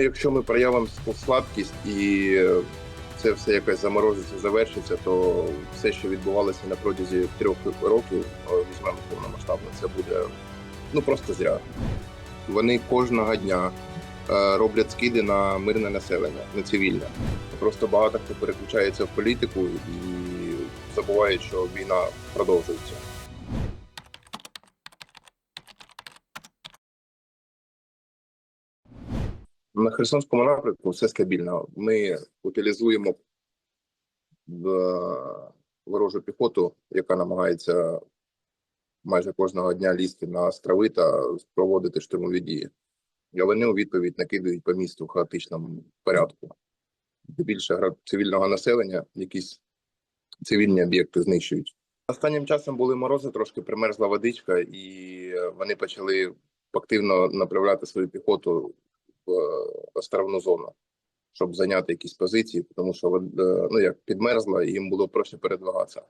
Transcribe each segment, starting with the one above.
Якщо ми проявимо слабкість і це все якось заморозиться, завершиться, то все, що відбувалося на протязі трьох років, візьмемо повномасштабно, це буде ну просто зря. Вони кожного дня е, роблять скиди на мирне населення, на цивільне. Просто багато хто переключається в політику і забуває, що війна продовжується. На Херсонському напрямку все стабільно. Ми утилізуємо ворожу піхоту, яка намагається майже кожного дня лізти на острови та проводити штурмові дії. А вони у відповідь накидують по місту в хаотичному порядку. Більше цивільного населення, якісь цивільні об'єкти знищують. Останнім часом були морози, трошки примерзла водичка, і вони почали активно направляти свою піхоту е, островну зону, щоб зайняти якісь позиції, тому що е, ну як підмерзла, їм було проще передвигатися.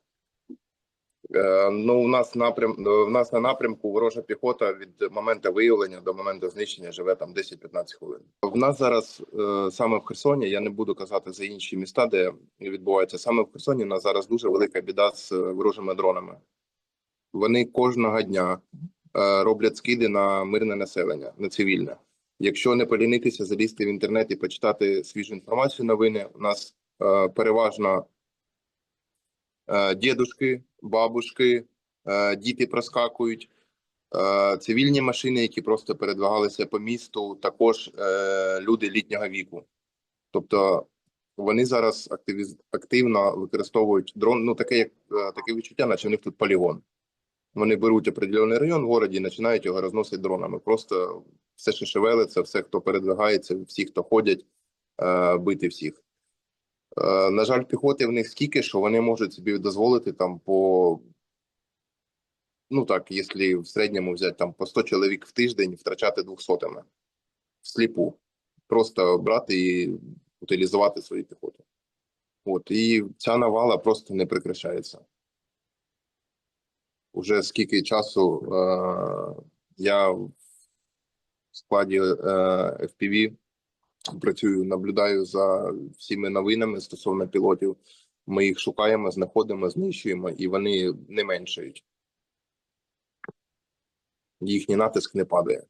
Е, Ну, у нас напрям у нас на напрямку ворожа піхота від моменту виявлення до моменту знищення живе там 10-15 хвилин. В нас зараз е, саме в Херсоні, я не буду казати за інші міста, де відбувається саме в Херсоні. У нас зараз дуже велика біда з е, ворожими дронами. Вони кожного дня е, роблять скиди на мирне населення, на цивільне. Якщо не полінитися, залізти в інтернет і почитати свіжу інформацію, новини у нас е, переважно е, дідушки, бабушки, е, діти проскакують, е, цивільні машини, які просто передвигалися по місту, також е, люди літнього віку. Тобто вони зараз активіз... активно використовують дрон. Ну таке як е, таке відчуття, наче в них тут полігон. Вони беруть определений район в городі починають його розносити дронами. Просто все, що шевелиться, все, хто передвигається, всі, хто ходять, е, бити всіх. Е, На жаль, піхоти в них скільки, що вони можуть собі дозволити там по. Ну так, якщо в середньому взяти там по 100 чоловік в тиждень втрачати двохсотими всліпу. Просто брати і утилізувати свою піхоту. От, і ця навала просто не прекращається. Уже скільки часу е, я складі е, FPV працюю, наблюдаю за всіми новинами стосовно пілотів. Ми їх шукаємо, знаходимо, знищуємо, і вони не меншають. Їхній натиск не падає,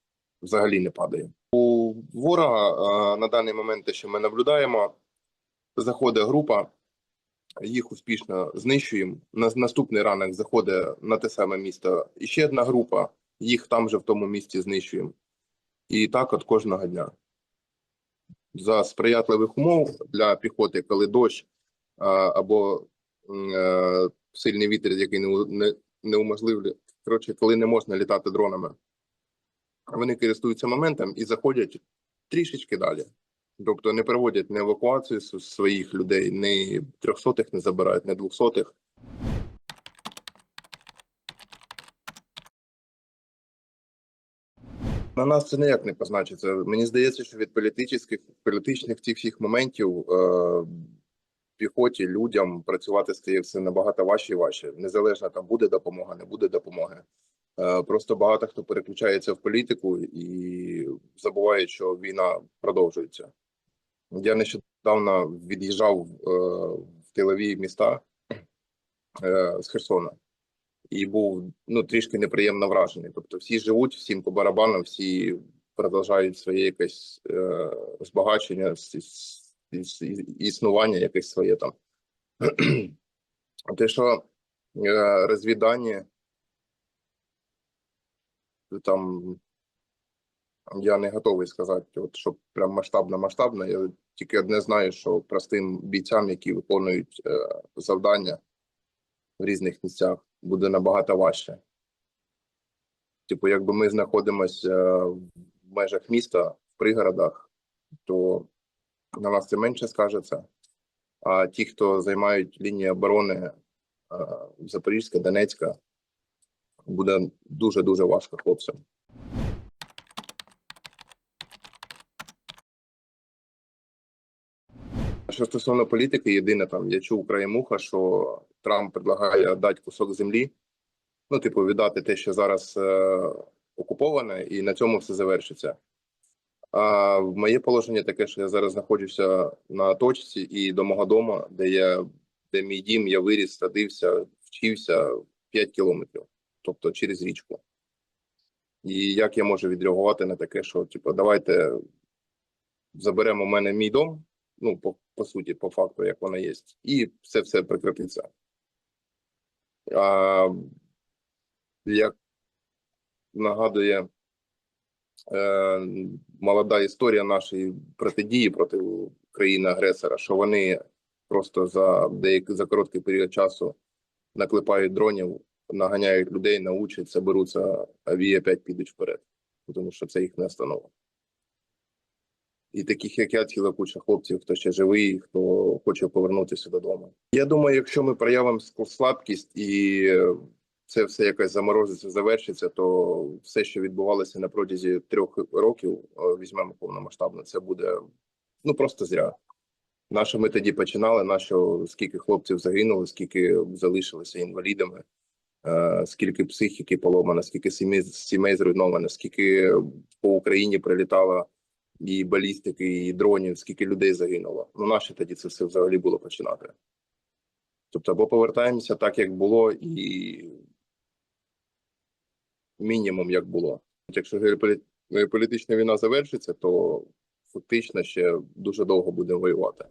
взагалі не падає. У ворога е, на даний момент, те, що ми наблюдаємо, заходить група, їх успішно знищуємо. На наступний ранок заходить на те саме місто іще одна група, їх там же в тому місці знищуємо. І так от кожного дня. За сприятливих умов для піхоти, коли дощ або е, сильний вітер, який не, не, не уможливлює, коротше, коли не можна літати дронами, вони користуються моментом і заходять трішечки далі. Тобто не проводять не евакуацію своїх людей, ні трьохсотих не забирають, не двохсотих. На нас це ніяк не позначиться. Мені здається, що від політичних, політичних цих всіх моментів е, піхоті, людям працювати стає все набагато важче і важче. Незалежно там буде допомога, не буде допомоги. Е, просто багато хто переключається в політику і забуває, що війна продовжується. Я нещодавно від'їжджав е, в тилові міста е, з Херсона і був ну трішки неприємно вражений. Тобто, всі живуть, всім по барабанам, всі продовжують своє якесь е, збагачення, існування якесь своє там. Те, що е, розвідання там я не готовий сказати, от щоб прям масштабно масштабно. Я тільки одне знаю, що простим бійцям, які виконують е, завдання в різних місцях, буде набагато важче. Типу, якби ми знаходимося е, в межах міста, в пригородах, то на нас це менше скажеться. А ті, хто займають лінії оборони е, Запорізька, Донецька, буде дуже дуже важко хлопцям. Що стосовно політики, єдине там я чув краємуха, що Трамп предлагає дати кусок землі, ну, типу, віддати те, що зараз е, окуповане, і на цьому все завершиться. А моє положення таке, що я зараз знаходжуся на точці і до мого дому, де я де мій дім, я виріс, садився, вчився 5 кілометрів, тобто через річку. І як я можу відреагувати на таке, що типу, давайте заберемо в мене мій дом, ну по, суті, по факту, як воно є, і все все прекратиться. А, як нагадує е, молода історія нашої протидії проти країни-агресора, що вони просто за деякий за короткий період часу наклепають дронів, наганяють людей, научаться, беруться, а вії опять підуть вперед, тому що це їх не остановить. І таких, як я, ціла куча хлопців, хто ще живий, хто хоче повернутися додому. Я думаю, якщо ми проявимо слабкість і це все якось заморозиться, завершиться, то все, що відбувалося на протязі трьох років, е, візьмемо повномасштабно, це буде ну просто зря. Наше ми тоді починали, нащо скільки хлопців загинуло, скільки залишилися інвалідами, е, скільки психіки поломано, скільки сімей зруйновано, скільки по Україні прилітало і балістики, і дронів, скільки людей загинуло. Ну, наше тоді це все взагалі було починати. Тобто, або повертаємося так, як було, і мінімум як було. Якщо геополі- геополітична війна завершиться, то фактично ще дуже довго будемо воювати.